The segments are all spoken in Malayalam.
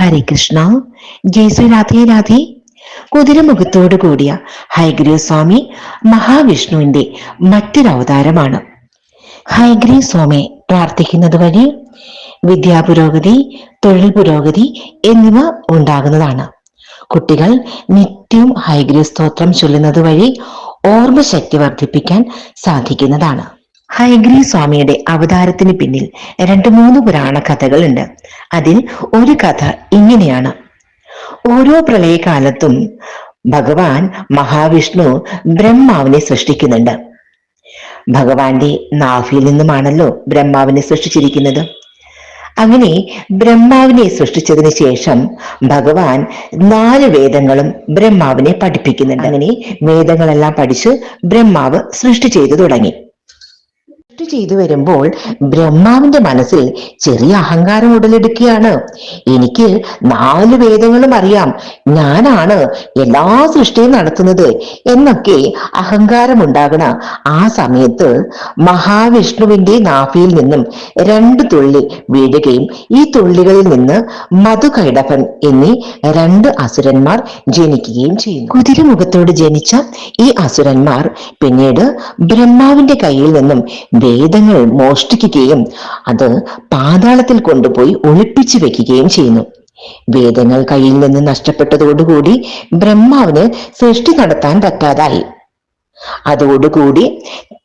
ഹരേ കൃഷ്ണ. ജയ്സു രാധേ രാധേ. കുതിരമുഖത്തോടു കൂടിയ ഹൈഗ്രീവ് സ്വാമി മഹാവിഷ്ണുവിന്റെ മറ്റൊരു അവതാരമാണ്. ഹൈഗ്രീവ് സ്വാമി പ്രാർത്ഥിക്കുന്നത് വഴി വിദ്യാപുരോഗതി തൊഴിൽ പുരോഗതി എന്നിവ ഉണ്ടാകുന്നതാണ്. കുട്ടികൾ നിത്യവും ഹൈഗ്രീവ് സ്തോത്രം ചൊല്ലുന്നത് വഴി ഓർമ്മശക്തി വർദ്ധിപ്പിക്കാൻ സാധിക്കുന്നതാണ്. ഹൈഗ്രീവ് സ്വാമിയുടെ അവതാരത്തിന് പിന്നിൽ രണ്ട് മൂന്ന് പുരാണ കഥകളുണ്ട്. അതിൽ ഒരു കഥ ഇങ്ങനെയാണ്. ഓരോ പ്രളയകാലത്തും ഭഗവാൻ മഹാവിഷ്ണു ബ്രഹ്മാവിനെ സൃഷ്ടിക്കുന്നുണ്ട്. ഭഗവാന്റെ നാഭിയിൽ നിന്നുമാണല്ലോ ബ്രഹ്മാവിനെ സൃഷ്ടിച്ചിരിക്കുന്നത്. അങ്ങനെ ബ്രഹ്മാവിനെ സൃഷ്ടിച്ചതിന് ശേഷം ഭഗവാൻ നാല് വേദങ്ങളും ബ്രഹ്മാവിനെ പഠിപ്പിക്കുന്നുണ്ട്. അങ്ങനെ വേദങ്ങളെല്ലാം പഠിച്ച് ബ്രഹ്മാവ് സൃഷ്ടി ചെയ്തു തുടങ്ങി. സൃഷ്ടി ചെയ്തു വരുമ്പോൾ ബ്രഹ്മാവിന്റെ മനസ്സിൽ ചെറിയ അഹങ്കാരം ഉടലെടുക്കുകയാണ്. എനിക്ക് നാല് വേദങ്ങളും അറിയാം. ഞാനാണ് എല്ലാ സൃഷ്ടിയും നടത്തുന്നത് എന്നൊക്കെ അഹങ്കാരം ഉണ്ടാകണ ആ സമയത്ത് മഹാവിഷ്ണുവിന്റെ നാഭിയിൽ നിന്നും രണ്ട് തുള്ളി വീഴുകയും ഈ തുള്ളികളിൽ നിന്ന് മധുകൈടഭൻ എന്നീ രണ്ട് അസുരന്മാർ ജനിക്കുകയും ചെയ്യുന്നു. കുതിരമുഖത്തോട് ജനിച്ച ഈ അസുരന്മാർ പിന്നീട് ബ്രഹ്മാവിന്റെ കയ്യിൽ നിന്നും വേദങ്ങൾ മോഷ്ടിക്കുകയും അത് പാതാളത്തിൽ കൊണ്ടുപോയി ഒളിപ്പിച്ചു വെക്കുകയും ചെയ്യുന്നു. വേദങ്ങൾ കയ്യിൽ നിന്ന് നഷ്ടപ്പെട്ടതോടുകൂടി ബ്രഹ്മാവിന് സൃഷ്ടി നടത്താൻ പറ്റാതായി. അതോടുകൂടി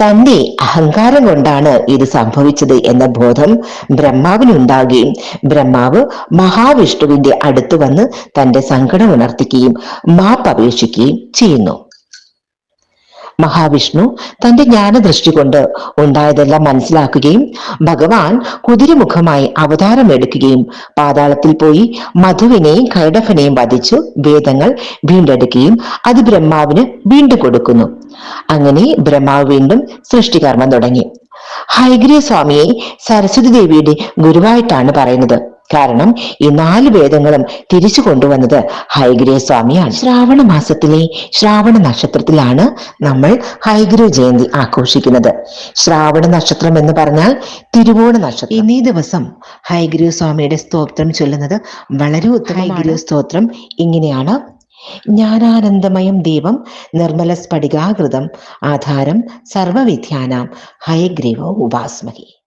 തന്റെ അഹങ്കാരം കൊണ്ടാണ് ഇത് സംഭവിച്ചത് എന്ന ബോധം ബ്രഹ്മാവിനുണ്ടാകുകയും ബ്രഹ്മാവ് മഹാവിഷ്ണുവിന്റെ അടുത്ത് വന്ന് തന്റെ സങ്കടം ഉണർത്തിക്കുകയും മാപ്പ് അപേക്ഷിക്കുകയും ചെയ്യുന്നു. മഹാവിഷ്ണു തന്റെ ജ്ഞാനദൃഷ്ടി കൊണ്ട് ഉണ്ടായതെല്ലാം മനസ്സിലാക്കുകയും ഭഗവാൻ കുതിരമുഖമായി അവതാരം എടുക്കുകയും പാതാളത്തിൽ പോയി മധുവിനെയും കൈടഫനെയും വധിച്ചു വേദങ്ങൾ വീണ്ടെടുക്കുകയും അത് ബ്രഹ്മാവിന് വീണ്ടും കൊടുക്കുന്നു. അങ്ങനെ ബ്രഹ്മാവ് വീണ്ടും സൃഷ്ടികർമ്മം തുടങ്ങി. ഹൈഗ്രീ സ്വാമിയെ സരസ്വതി ദേവിയുടെ ഗുരുവായിട്ടാണ് പറയുന്നത്. കാരണം ഈ നാല് വേദങ്ങളും തിരിച്ചു കൊണ്ടുവന്നത് ഹൈഗ്രീയ സ്വാമിയാണ്. ശ്രാവണ മാസത്തിലെ ശ്രാവണ നക്ഷത്രത്തിലാണ് നമ്മൾ ഹൈഗ്രീവ് ജയന്തി ആഘോഷിക്കുന്നത്. ശ്രാവണ നക്ഷത്രം എന്ന് പറഞ്ഞാൽ തിരുവോണ നക്ഷത്രം. ഇന്നീ ദിവസം ഹൈഗ്രീവ് സ്വാമിയുടെ സ്തോത്രം ചൊല്ലുന്നത് വളരെ ഉത്തമ സ്തോത്രം ഇങ്ങനെയാണ്. ജ്ഞാനാനന്ദമയം ദീപം നിർമ്മല സ്ഫടികാകൃതം ആധാരം സർവവിധ്യാനാം ഹയഗ്രീവ ഉപാസ്മഹി.